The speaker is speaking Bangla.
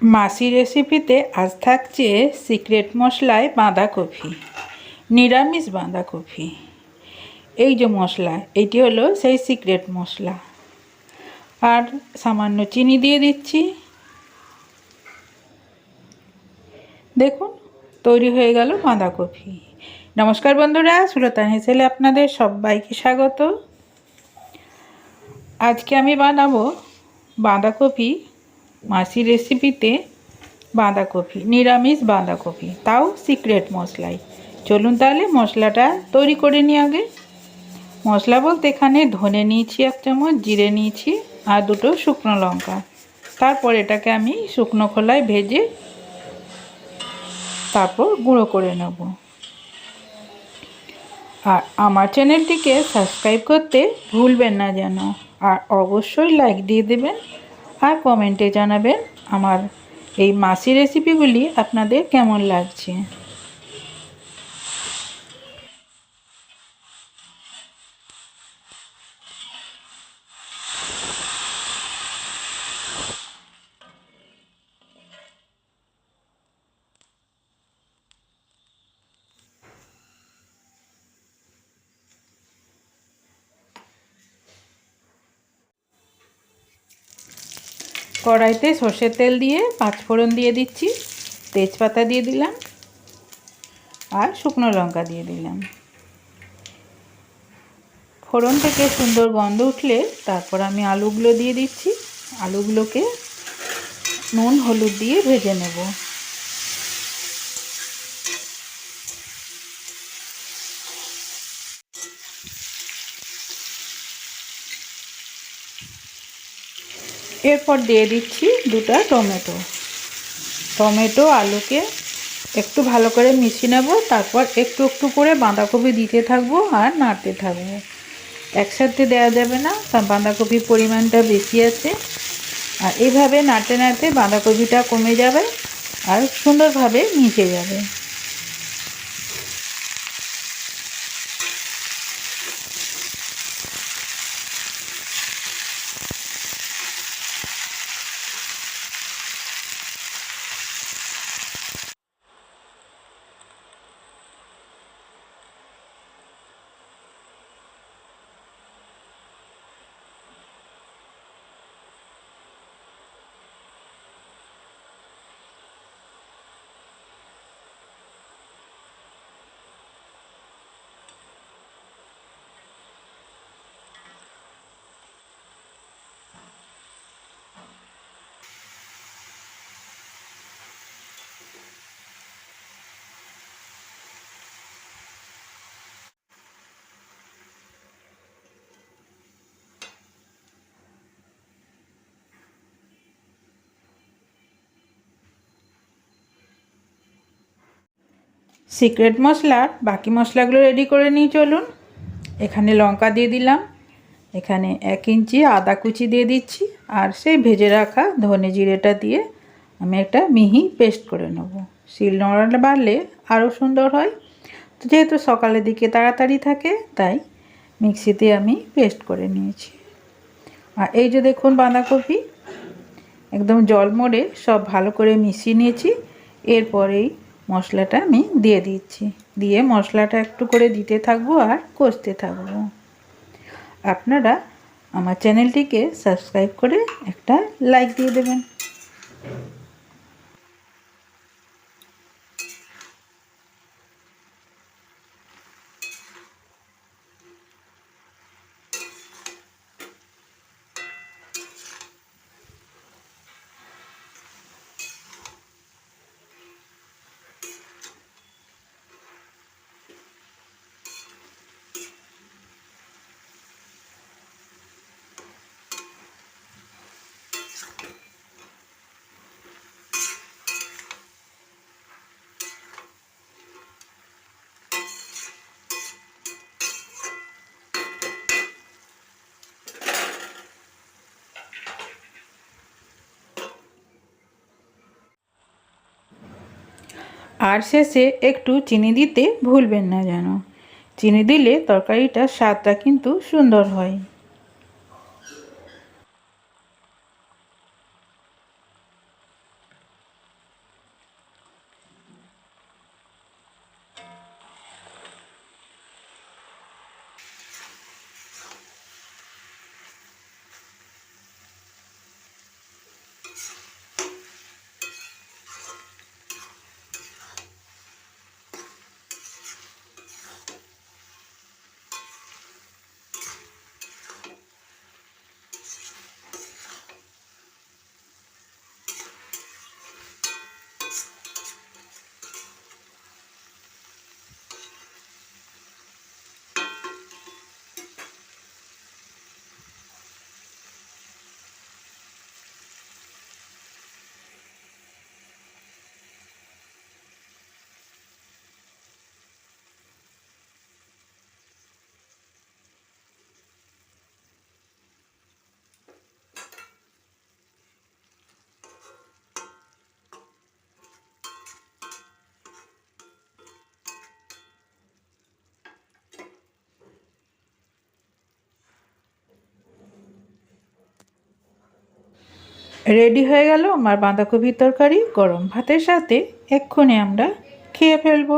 মাসি রেসিপিতে আজ থাকছে সিক্রেট মশলায় বাঁধাকপি, নিরামিষ বাঁধাকপি। এই যে মশলা, এটি হলো সেই সিক্রেট মশলা। আর সামান্য চিনি দিয়ে দিচ্ছি। দেখুন, তৈরি হয়ে গেল বাঁধাকপি। নমস্কার বন্ধুরা সুলতান হেসেলে আপনাদের সবাইকে স্বাগত। আজকে আমি বানাবো বাঁধাকপি মাসি রেসিপিতে বাঁধাকপি, নিরামিষ বাঁধাকপি, তাও সিক্রেট মশলাই চলুন তাহলে মশলাটা তৈরি করে নিই আগে। মশলা বলতে এখানে ধনে নিয়েছি এক চামচ, জিরে নিয়েছি আর দুটো শুকনো লঙ্কা। তারপর এটাকে আমি শুকনো খোলায় ভেজে তারপর গুঁড়ো করে নেব। আর আমার চ্যানেলটিকে সাবস্ক্রাইব করতে ভুলবেন না যেন। আর অবশ্যই লাইক দিয়ে দেবেন। আর কমেন্টে জানাবেন আমার এই মাসি রেসিপিগুলি আপনাদের কেমন লাগছে। কড়াইতে সর্ষের তেল দিয়ে পাঁচফোড়ন দিয়ে দিচ্ছি, তেজপাতা দিয়ে দিলাম আর শুকনো লঙ্কা দিয়ে দিলাম। ফোড়ন থেকে সুন্দর গন্ধ উঠলে তারপর আমি আলুগুলো দিয়ে দিচ্ছি। আলুগুলোকে নুন, হলুদ দিয়ে ভেজে নেব। এরপর দিয়ে দিচ্ছি দুটা টমেটো। টমেটো আলুকে একটু ভালো করে মিশিয়ে নেব, তারপর একটু একটু করে বাঁধাকপি দিতে থাকব আর নাড়তে থাকব। একসাথে দেওয়া যাবে না বাঁধাকপির পরিমাণটা বেশি আছে। আর এইভাবে নাড়তে নাড়তে বাঁধাকপিটা কমে যাবে আর সুন্দরভাবে মিশে যাবে। সিক্রেট মশলার বাকি মশলাগুলো রেডি করে নিয়ে চলুন। এখানে লঙ্কা দিয়ে দিলাম। এখানে এক ইঞ্চি আদা কুচি দিয়ে দিচ্ছি আর সেই ভেজে রাখা ধনে জিরেটা দিয়ে আমি একটা মিহি পেস্ট করে নেব। শিল নোড়াটা বাড়লে আরও সুন্দর হয়। তো যেহেতু সকালের দিকে তাড়াতাড়ি থাকে, তাই মিক্সিতে আমি পেস্ট করে নিয়েছি। আর এই যে দেখুন বাঁধাকপি, একদম জল মরে সব ভালো করে মিশিয়ে নিয়েছি। এরপরেই মশলাটা আমি দিয়ে দিচ্ছি। দিয়ে মশলাটা একটু করে দিতে থাকব আর কষতে থাকব। আপনারা আমার চ্যানেলটিকে সাবস্ক্রাইব করে একটা লাইক দিয়ে দেবেন। আর শেষে একটু চিনি দিতে ভুলবেন না যেন। চিনি দিলে তরকারিটার স্বাদটা কিন্তু সুন্দর হয়। রেডি হয়ে গেল আমার বাঁধাকপির তরকারি গরম ভাতের সাথে এক্ষুনি আমরা খেয়ে ফেলব।